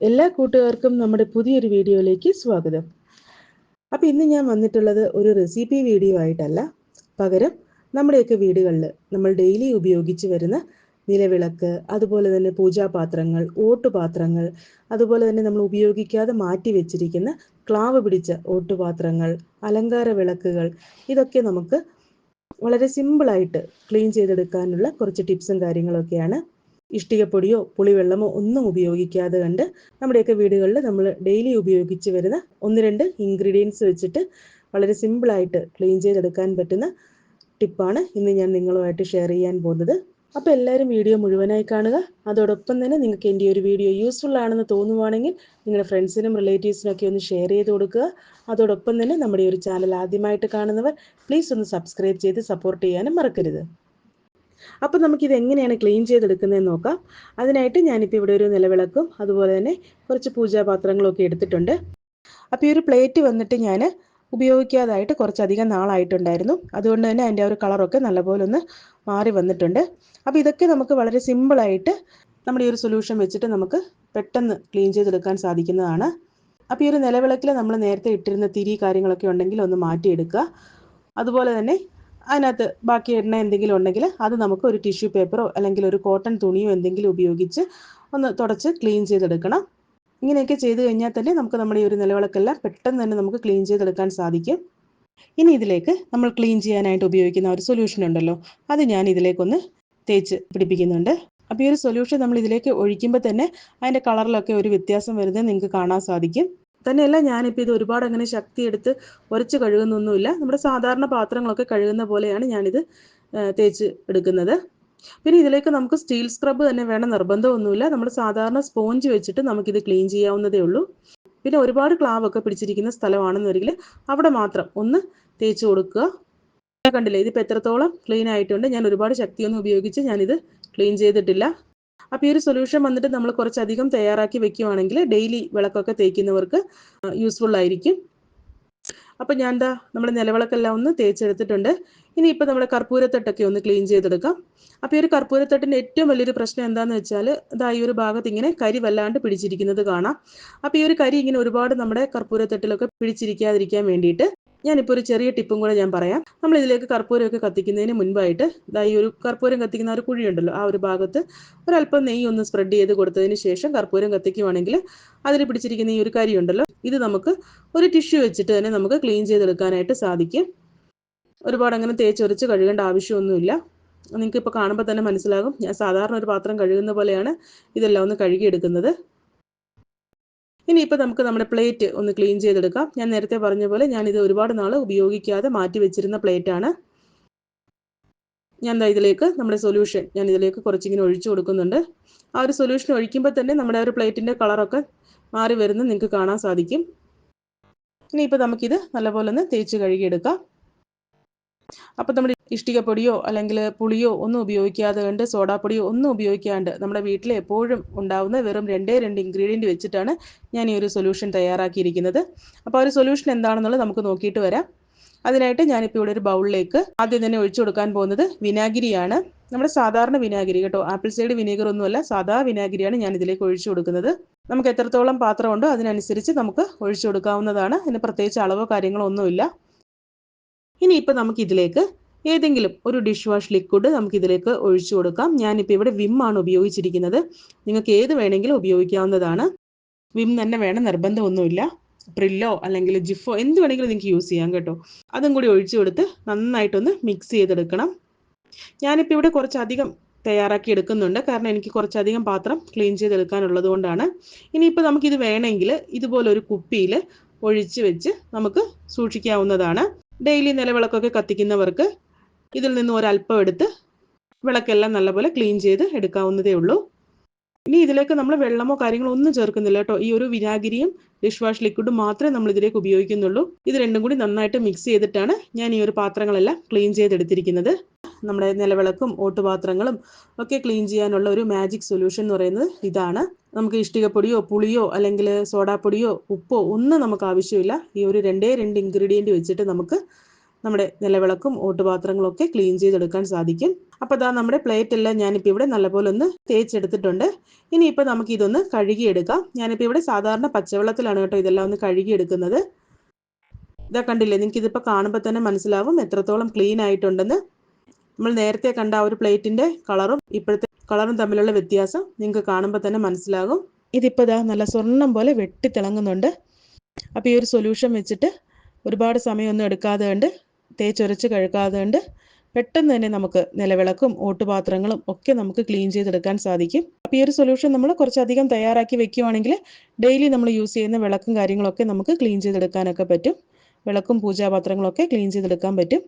എല്ലാ കൂട്ടുകാർക്കും നമ്മുടെ പുതിയൊരു വീഡിയോയിലേക്ക് സ്വാഗതം. അപ്പോൾ ഇന്ന് ഞാൻ വന്നിട്ടുള്ളത് ഒരു റെസിപ്പി വീഡിയോ ആയിട്ടല്ല. പകരം നമ്മുടെയൊക്കെ വീടുകളിൽ നമ്മൾ ഡെയിലി ഉപയോഗിച്ച് വരുന്ന നിലവിളക്ക് അതുപോലെ തന്നെ പൂജാപാത്രങ്ങൾ ഓട്ടുപാത്രങ്ങൾ അതുപോലെ തന്നെ നമ്മൾ ഉപയോഗിക്കാതെ മാറ്റി വെച്ചിരിക്കുന്ന ക്ലാവ് പിടിച്ച ഓട്ടുപാത്രങ്ങൾ അലങ്കാര വിളക്കുകൾ ഇതൊക്കെ നമുക്ക് വളരെ സിമ്പിളായിട്ട് ക്ലീൻ ചെയ്തെടുക്കാനുള്ള കുറച്ച് ടിപ്സും കാര്യങ്ങളൊക്കെയാണ് ഇഷ്ടികപ്പൊടിയോ പുളിവെള്ളമോ ഒന്നും ഉപയോഗിക്കാതെ കണ്ട് നമ്മുടെയൊക്കെ വീടുകളിൽ നമ്മൾ ഡെയിലി ഉപയോഗിച്ച് വരുന്ന ഒന്ന് രണ്ട് ഇൻഗ്രീഡിയൻസ് വെച്ചിട്ട് വളരെ സിമ്പിളായിട്ട് ക്ലീൻ ചെയ്തെടുക്കാൻ പറ്റുന്ന ടിപ്പാണ് ഇന്ന് ഞാൻ നിങ്ങളുമായിട്ട് ഷെയർ ചെയ്യാൻ പോകുന്നത്. അപ്പോൾ എല്ലാവരും വീഡിയോ മുഴുവനായി കാണുക. അതോടൊപ്പം തന്നെ നിങ്ങൾക്ക് എന്റെ ഒരു വീഡിയോ യൂസ്ഫുൾ ആണെന്ന് തോന്നുവാണെങ്കിൽ നിങ്ങളുടെ ഫ്രണ്ട്സിനും റിലേറ്റീവ്സിനും ഒക്കെ ഒന്ന് ഷെയർ ചെയ്ത് കൊടുക്കുക. അതോടൊപ്പം തന്നെ നമ്മുടെ ഒരു ചാനൽ ആദ്യമായിട്ട് കാണുന്നവർ പ്ലീസ് ഒന്ന് സബ്സ്ക്രൈബ് ചെയ്ത് സപ്പോർട്ട് ചെയ്യാനും മറക്കരുത്. അപ്പോൾ നമുക്കിത് എങ്ങനെയാണ് ക്ലീൻ ചെയ്തെടുക്കുന്നതെന്ന് നോക്കാം. അതിനായിട്ട് ഞാനിപ്പോൾ ഇവിടെ ഒരു നിലവിളക്കും അതുപോലെ തന്നെ കുറച്ച് പൂജാപാത്രങ്ങളും ഒക്കെ എടുത്തിട്ടുണ്ട്. അപ്പോൾ ഈ ഒരു പ്ലേറ്റ് വന്നിട്ട് ഞാൻ ഉപയോഗിക്കാതായിട്ട് കുറച്ചധികം നാളായിട്ടുണ്ടായിരുന്നു. അതുകൊണ്ട് തന്നെ അതിന്റെ ഒരു കളറൊക്കെ നല്ലപോലെ ഒന്ന് മാറി വന്നിട്ടുണ്ട്. അപ്പോൾ ഇതൊക്കെ നമുക്ക് വളരെ സിമ്പിളായിട്ട് നമ്മുടെ ഈ ഒരു സൊല്യൂഷൻ വെച്ചിട്ട് നമുക്ക് പെട്ടെന്ന് ക്ലീൻ ചെയ്തെടുക്കാൻ സാധിക്കുന്നതാണ്. അപ്പോൾ ഈ ഒരു നിലവിളക്കിൽ നമ്മൾ നേരത്തെ ഇട്ടിരുന്ന തിരി കാര്യങ്ങളൊക്കെ ഉണ്ടെങ്കിൽ ഒന്ന് മാറ്റിയെടുക്കുക. അതുപോലെ തന്നെ അതിനകത്ത് ബാക്കി എണ്ണ എന്തെങ്കിലും ഉണ്ടെങ്കിൽ അത് നമുക്ക് ഒരു ടിഷ്യൂ പേപ്പറോ അല്ലെങ്കിൽ ഒരു കോട്ടൺ തുണിയോ എന്തെങ്കിലും ഉപയോഗിച്ച് ഒന്ന് തുടച്ച് ക്ലീൻ ചെയ്തെടുക്കണം. ഇങ്ങനെയൊക്കെ ചെയ്ത് കഴിഞ്ഞാൽ തന്നെ നമുക്ക് നമ്മുടെ ഈ ഒരു നിലവിളക്കെല്ലാം പെട്ടെന്ന് തന്നെ നമുക്ക് ക്ലീൻ ചെയ്തെടുക്കാൻ സാധിക്കും. ഇനി ഇതിലേക്ക് നമ്മൾ ക്ലീൻ ചെയ്യാനായിട്ട് ഉപയോഗിക്കുന്ന ഒരു സൊല്യൂഷൻ ഉണ്ടല്ലോ. അത് ഞാൻ ഇതിലേക്കൊന്ന് തേച്ച് പിടിപ്പിക്കുന്നുണ്ട്. അപ്പോൾ ഈ ഒരു സൊല്യൂഷൻ നമ്മൾ ഇതിലേക്ക് ഒഴിക്കുമ്പോൾ തന്നെ അതിന്റെ കളറിലൊക്കെ ഒരു വ്യത്യാസം വരുന്നത് നിങ്ങൾക്ക് കാണാൻ സാധിക്കും. തന്നെയല്ല ഞാനിപ്പോൾ ഇത് ഒരുപാട് അങ്ങനെ ശക്തി എടുത്ത് ഉരച്ച് കഴുകുന്നൊന്നുമില്ല. നമ്മുടെ സാധാരണ പാത്രങ്ങളൊക്കെ കഴുകുന്ന പോലെയാണ് ഞാനിത് തേച്ച് എടുക്കുന്നത്. പിന്നെ ഇതിലേക്ക് നമുക്ക് സ്റ്റീൽ സ്ക്രബ് തന്നെ വേണം. നിർബന്ധമൊന്നുമില്ല. നമ്മൾ സാധാരണ സ്പോഞ്ച് വെച്ചിട്ട് നമുക്കിത് ക്ലീൻ ചെയ്യാവുന്നതേ ഉള്ളൂ. പിന്നെ ഒരുപാട് ക്ലാവൊക്കെ പിടിച്ചിരിക്കുന്ന സ്ഥലമാണെന്നുണ്ടെങ്കിൽ അവിടെ മാത്രം ഒന്ന് തേച്ച് കൊടുക്കുക. കണ്ടില്ലേ? ഇതിപ്പോൾ എത്രത്തോളം ക്ലീൻ ആയിട്ടുണ്ട്. ഞാൻ ഒരുപാട് ശക്തിയൊന്നും ഉപയോഗിച്ച് ഞാനിത് ക്ലീൻ ചെയ്തിട്ടില്ല. അപ്പോൾ ഈ ഒരു സൊല്യൂഷൻ വന്നിട്ട് നമ്മൾ കുറച്ചധികം തയ്യാറാക്കി വെക്കുവാണെങ്കിൽ ഡെയിലി വിളക്കൊക്കെ തേക്കുന്നവർക്ക് യൂസ്ഫുൾ ആയിരിക്കും. അപ്പം ഞാൻ എന്താ നമ്മുടെ നിലവിളക്കെല്ലാം ഒന്ന് തേച്ചെടുത്തിട്ടുണ്ട്. ഇനി ഇപ്പം നമ്മുടെ കർപ്പൂരത്തട്ടൊക്കെ ഒന്ന് ക്ലീൻ ചെയ്തെടുക്കാം. അപ്പോൾ ഈ ഒരു കർപ്പൂരത്തട്ടിന്റെ ഏറ്റവും വലിയൊരു പ്രശ്നം എന്താണെന്ന് വെച്ചാൽ ഇതാ ഈ ഒരു ഭാഗത്ത് ഇങ്ങനെ കരി വല്ലാണ്ട് പിടിച്ചിരിക്കുന്നത് കാണാം. അപ്പോൾ ഈ ഒരു കരി ഇങ്ങനെ ഒരുപാട് നമ്മുടെ കർപ്പൂരത്തട്ടിലൊക്കെ പിടിച്ചിരിക്കാതിരിക്കാൻ വേണ്ടിയിട്ട് ഞാനിപ്പോൾ ഒരു ചെറിയ ടിപ്പും കൂടെ ഞാൻ പറയാം. നമ്മൾ ഇതിലേക്ക് കർപ്പൂരമൊക്കെ കത്തിക്കുന്നതിന് മുൻപായിട്ട് ഇതാ ഈ ഒരു കർപ്പൂരം കത്തിക്കുന്ന ഒരു കുഴിയുണ്ടല്ലോ ആ ഒരു ഭാഗത്ത് ഒരല്പം നെയ്യ് ഒന്ന് സ്പ്രെഡ് ചെയ്ത് കൊടുത്തതിന് ശേഷം കർപ്പൂരം കത്തിക്കുവാണെങ്കിൽ അതിൽ പിടിച്ചിരിക്കുന്ന ഈ ഒരു കരി ഉണ്ടല്ലോ ഇത് നമുക്ക് ഒരു ടിഷ്യൂ വെച്ചിട്ട് തന്നെ നമുക്ക് ക്ലീൻ ചെയ്തെടുക്കാനായിട്ട് സാധിക്കും. ഒരുപാട് അങ്ങനെ തേച്ചൊരച്ച് കഴുകേണ്ട ആവശ്യമൊന്നുമില്ല. നിങ്ങൾക്ക് ഇപ്പോൾ കാണുമ്പോൾ തന്നെ മനസ്സിലാകും. ഞാൻ സാധാരണ ഒരു പാത്രം കഴുകുന്ന പോലെയാണ് ഇതെല്ലാം ഒന്ന് കഴുകിയെടുക്കുന്നത്. ഇനിയിപ്പോൾ നമുക്ക് നമ്മുടെ പ്ലേറ്റ് ഒന്ന് ക്ലീൻ ചെയ്തെടുക്കാം. ഞാൻ നേരത്തെ പറഞ്ഞ പോലെ ഞാനിത് ഒരുപാട് നാൾ ഉപയോഗിക്കാതെ മാറ്റി വെച്ചിരുന്ന പ്ലേറ്റ് ആണ്. ഞാൻ ഇതിലേക്ക് നമ്മുടെ സൊല്യൂഷൻ ഞാൻ ഇതിലേക്ക് കുറച്ചിങ്ങനെ ഒഴിച്ചു കൊടുക്കുന്നുണ്ട്. ആ ഒരു സൊല്യൂഷൻ ഒഴിക്കുമ്പോൾ തന്നെ നമ്മുടെ ഒരു പ്ലേറ്റിന്റെ കളറൊക്കെ മാറി വരുന്നത് നിങ്ങൾക്ക് കാണാൻ സാധിക്കും. ഇനിയിപ്പോൾ നമുക്കിത് നല്ലപോലെ ഒന്ന് തേച്ച് കഴുകിയെടുക്കാം. അപ്പോൾ നമ്മുടെ ഇഷ്ടികപ്പൊടിയോ അല്ലെങ്കിൽ പുളിയോ ഒന്നും ഉപയോഗിക്കാതെ കണ്ട് സോഡാപ്പൊടിയോ ഒന്നും ഉപയോഗിക്കാണ്ട് നമ്മുടെ വീട്ടിൽ എപ്പോഴും ഉണ്ടാവുന്ന വെറും രണ്ടേ രണ്ട് ഇൻഗ്രീഡിയന്റ് വെച്ചിട്ടാണ് ഞാൻ ഈ ഒരു സൊല്യൂഷൻ തയ്യാറാക്കിയിരിക്കുന്നത്. അപ്പോൾ ആ ഒരു സൊല്യൂഷൻ എന്താണെന്നുള്ളത് നമുക്ക് നോക്കിയിട്ട് വരാം. അതിനായിട്ട് ഞാനിപ്പോൾ ഇവിടെ ഒരു ബൗളിലേക്ക് ആദ്യം തന്നെ ഒഴിച്ചു കൊടുക്കാൻ പോകുന്നത് വിനാഗിരിയാണ്. നമ്മുടെ സാധാരണ വിനാഗിരി കേട്ടോ ആപ്പിൾ സൈഡ് വിനീഗർ ഒന്നുമല്ല സാധാ വിനാഗിരിയാണ് ഞാൻ ഇതിലേക്ക് ഒഴിച്ചു കൊടുക്കുന്നത്. നമുക്ക് എത്രത്തോളം പാത്രമുണ്ടോ അതിനനുസരിച്ച് നമുക്ക് ഒഴിച്ചു കൊടുക്കാവുന്നതാണ്. ഇതിന് പ്രത്യേകിച്ച് അളവോ കാര്യങ്ങളോ ഒന്നുമില്ല. ഇനിയിപ്പോൾ നമുക്ക് ഇതിലേക്ക് ഏതെങ്കിലും ഒരു ഡിഷ് വാഷ് ലിക്വിഡ് നമുക്ക് ഇതിലേക്ക് ഒഴിച്ചു കൊടുക്കാം. ഞാനിപ്പോൾ ഇവിടെ വിം ആണ് ഉപയോഗിച്ചിരിക്കുന്നത്. നിങ്ങൾക്ക് ഏത് വേണമെങ്കിലും ഉപയോഗിക്കാവുന്നതാണ്. വിം തന്നെ വേണം നിർബന്ധമൊന്നുമില്ല. പ്രില്ലോ അല്ലെങ്കിൽ ജിഫോ എന്ത് വേണമെങ്കിലും നിങ്ങൾക്ക് യൂസ് ചെയ്യാം കേട്ടോ. അതും കൂടി ഒഴിച്ചു കൊടുത്ത് നന്നായിട്ടൊന്ന് മിക്സ് ചെയ്തെടുക്കണം. ഞാനിപ്പോൾ ഇവിടെ കുറച്ചധികം തയ്യാറാക്കി എടുക്കുന്നുണ്ട്. കാരണം എനിക്ക് കുറച്ചധികം പാത്രം ക്ലീൻ ചെയ്തെടുക്കാനുള്ളത് കൊണ്ടാണ്. ഇനിയിപ്പോൾ നമുക്കിത് വേണമെങ്കിൽ ഇതുപോലെ ഒരു കുപ്പിയിൽ ഒഴിച്ച് വെച്ച് നമുക്ക് സൂക്ഷിക്കാവുന്നതാണ്. ഡെയിലി നിലവിളക്കൊക്കെ കത്തിക്കുന്നവർക്ക് ഇതിൽ നിന്ന് ഒരല്പം എടുത്ത് വിളക്കെല്ലാം നല്ലപോലെ ക്ലീൻ ചെയ്ത് എടുക്കാവുന്നതേ ഉള്ളൂ. ഇനി ഇതിലേക്ക് നമ്മൾ വെള്ളമോ കാര്യങ്ങളോ ഒന്നും ചേർക്കുന്നില്ല കേട്ടോ. ഈ ഒരു വിനാഗിരിയും ഡിഷ് വാഷ് ലിക്വിഡും മാത്രമേ നമ്മൾ ഇതിലേക്ക് ഉപയോഗിക്കുന്നുള്ളൂ. ഇത് രണ്ടും കൂടി നന്നായിട്ട് മിക്സ് ചെയ്തിട്ടാണ് ഞാൻ ഈ ഒരു പാത്രങ്ങളെല്ലാം ക്ലീൻ ചെയ്തെടുത്തിരിക്കുന്നത്. നമ്മുടെ നിലവിളക്കും ഓട്ടുപാത്രങ്ങളും ഒക്കെ ക്ലീൻ ചെയ്യാനുള്ള ഒരു മാജിക് സൊല്യൂഷൻ എന്ന് പറയുന്നത് ഇതാണ്. നമുക്ക് ഇഷ്ടികപ്പൊടിയോ പുളിയോ അല്ലെങ്കിൽ സോഡാപ്പൊടിയോ ഉപ്പോ ഒന്നും നമുക്ക് ആവശ്യമില്ല. ഈ ഒരു രണ്ടേ രണ്ട് ഇൻഗ്രീഡിയന്റ് വെച്ചിട്ട് നമുക്ക് നമ്മുടെ നിലവിളക്കും ഓട്ടുപാത്രങ്ങളും ഒക്കെ ക്ലീൻ ചെയ്തെടുക്കാൻ സാധിക്കും. അപ്പോൾ ഇതാ നമ്മുടെ പ്ലേറ്റ് എല്ലാം ഞാനിപ്പോൾ ഇവിടെ നല്ലപോലെ ഒന്ന് തേച്ചെടുത്തിട്ടുണ്ട്. ഇനിയിപ്പോൾ നമുക്ക് ഇതൊന്ന് കഴുകിയെടുക്കാം. ഞാനിപ്പോൾ ഇവിടെ സാധാരണ പച്ചവെള്ളത്തിലാണ് കേട്ടോ ഇതെല്ലാം ഒന്ന് കഴുകിയെടുക്കുന്നത്. ഇതാ കണ്ടില്ലേ നിങ്ങൾക്ക് ഇതിപ്പോൾ കാണുമ്പോൾ തന്നെ മനസ്സിലാവും എത്രത്തോളം ക്ലീൻ ആയിട്ടുണ്ടെന്ന്. നമ്മൾ നേരത്തെ കണ്ട ആ ഒരു പ്ലേറ്റിന്റെ കളറും ഇപ്പോഴത്തെ കളറും തമ്മിലുള്ള വ്യത്യാസം നിങ്ങൾക്ക് കാണുമ്പോൾ തന്നെ മനസ്സിലാകും. ഇതിപ്പോൾ ഇതാ നല്ല സ്വർണം പോലെ വെട്ടിത്തിളങ്ങുന്നുണ്ട് അപ്പോൾ ഈ ഒരു സൊല്യൂഷൻ വെച്ചിട്ട് ഒരുപാട് സമയമൊന്നും എടുക്കാതെ കണ്ട് തേച്ചൊരച്ച് കഴുകാതെ കൊണ്ട് പെട്ടെന്ന് തന്നെ നമുക്ക് നിലവിളക്കും ഓട്ടുപാത്രങ്ങളും ഒക്കെ നമുക്ക് ക്ലീൻ ചെയ്തെടുക്കാൻ സാധിക്കും. അപ്പോൾ ഈ ഒരു സൊല്യൂഷൻ നമ്മൾ കുറച്ചധികം തയ്യാറാക്കി വെക്കുകയാണെങ്കിൽ ഡെയിലി നമ്മൾ യൂസ് ചെയ്യുന്ന വിളക്കും കാര്യങ്ങളൊക്കെ നമുക്ക് ക്ലീൻ ചെയ്തെടുക്കാനൊക്കെ പറ്റും. വിളക്കും പൂജാപാത്രങ്ങളൊക്കെ ക്ലീൻ ചെയ്തെടുക്കാൻ പറ്റും.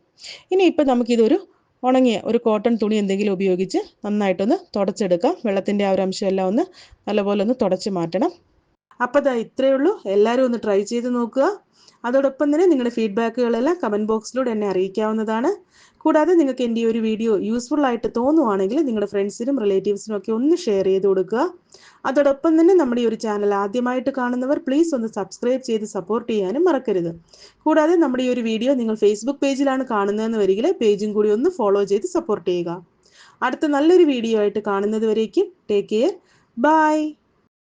ഇനി ഇപ്പം നമുക്കിതൊരു ഉണങ്ങിയ ഒരു കോട്ടൺ തുണി എന്തെങ്കിലും ഉപയോഗിച്ച് നന്നായിട്ടൊന്ന് തുടച്ചെടുക്കാം. വെള്ളത്തിന്റെ ആ ഒരു അംശമെല്ലാം ഒന്ന് നല്ലപോലെ ഒന്ന് തുടച്ച് മാറ്റണം. അപ്പോൾ ഇതാ ഇത്രയേ ഉള്ളൂ. എല്ലാവരും ഒന്ന് ട്രൈ ചെയ്ത് നോക്കുക. അതോടൊപ്പം തന്നെ നിങ്ങളുടെ ഫീഡ്ബാക്കുകളെല്ലാം കമന്റ് ബോക്സിലൂടെ എന്നെ അറിയിക്കാവുന്നതാണ്. കൂടാതെ നിങ്ങൾക്ക് എന്റെ ഒരു വീഡിയോ യൂസ്ഫുൾ ആയിട്ട് തോന്നുവാണെങ്കിൽ നിങ്ങളുടെ ഫ്രണ്ട്സിനും റിലേറ്റീവ്സിനും ഒക്കെ ഒന്ന് ഷെയർ ചെയ്ത് കൊടുക്കുക. അതോടൊപ്പം തന്നെ നമ്മുടെ ഈ ഒരു ചാനൽ ആദ്യമായിട്ട് കാണുന്നവർ പ്ലീസ് ഒന്ന് സബ്സ്ക്രൈബ് ചെയ്ത് സപ്പോർട്ട് ചെയ്യാനും മറക്കരുത്. കൂടാതെ നമ്മുടെ ഈ ഒരു വീഡിയോ നിങ്ങൾ ഫേസ്ബുക്ക് പേജിലാണ് കാണുന്നതെന്ന് വരികിൽ പേജും കൂടി ഒന്ന് ഫോളോ ചെയ്ത് സപ്പോർട്ട് ചെയ്യുക. അടുത്ത നല്ലൊരു വീഡിയോ ആയിട്ട് കാണുന്നത് വരേക്കും. Take care bye